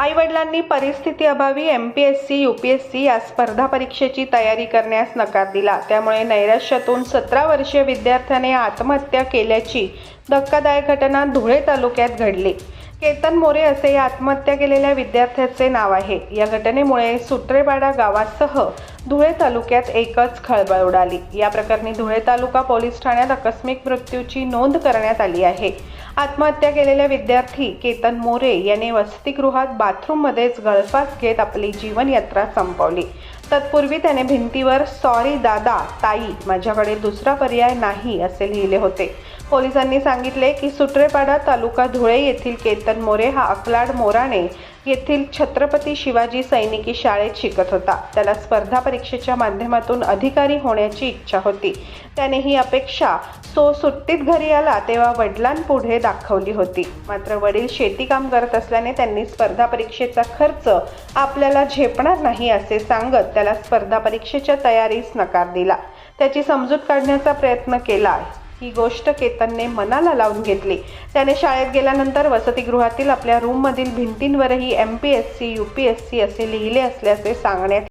आईवडिलांनी परिस्थिती अभावी M P S C U P S C या स्पर्धा परीक्षेची तयारी करण्यास नकार दिला. त्यामुळे नैराश्यातून सतरा वर्षीय विद्यार्थ्याने आत्महत्या केल्याची धक्कादायक घटना धुळे तालुक्यात घडली. केतन मोरे असे या आत्महत्या केलेल्या विद्यार्थ्याचे नाव आहे. या घटनेमुळे सुत्रेपाडा गावासह धुळे तालुक्यात एकच खळबळ उडाली. या प्रकरणी धुळे तालुका पोलीस ठाण्यात आकस्मिक मृत्यूची नोंद करण्यात आली आहे. आत्महत्या केलेल्या विद्यार्थी केतन मोरे याने वसतिगृहात बाथरूममध्येच गळफास घेत आपली जीवनयात्रा संपवली. तत्पूर्वी त्याने भिंतीवर सॉरी दादा ताई माझ्याकडे दुसरा पर्याय नाही असे लिहिले होते. पोलिसांनी सांगितले की सुट्रेपाडा तालुका धुळे येथील केतन मोरे हा अकलाड मोराणे येथील छत्रपती शिवाजी सैनिकी शाळेत शिकत होता. त्याला स्पर्धा परीक्षेच्या माध्यमातून अधिकारी होण्याची इच्छा होती. त्याने ही अपेक्षा सो सुट्टीत घरी आला तेव्हा वडिलांपुढे दाखवली होती. मात्र वडील शेती काम करत असल्याने त्यांनी स्पर्धा परीक्षेचा खर्च आपल्याला झेपणार नाही असे सांगत त्याला स्पर्धा परीक्षेच्या तयारीस नकार दिला. त्याची समजूत काढण्याचा प्रयत्न केला. ही गोष्ट केतनने मनाला लावून घेतली. त्याने शाळेत गेल्यानंतर वसतिगृहातील आपल्या रूममधील भिंतींवरही M P S C U P S C असे लिहिले असल्याचे सांगण्यात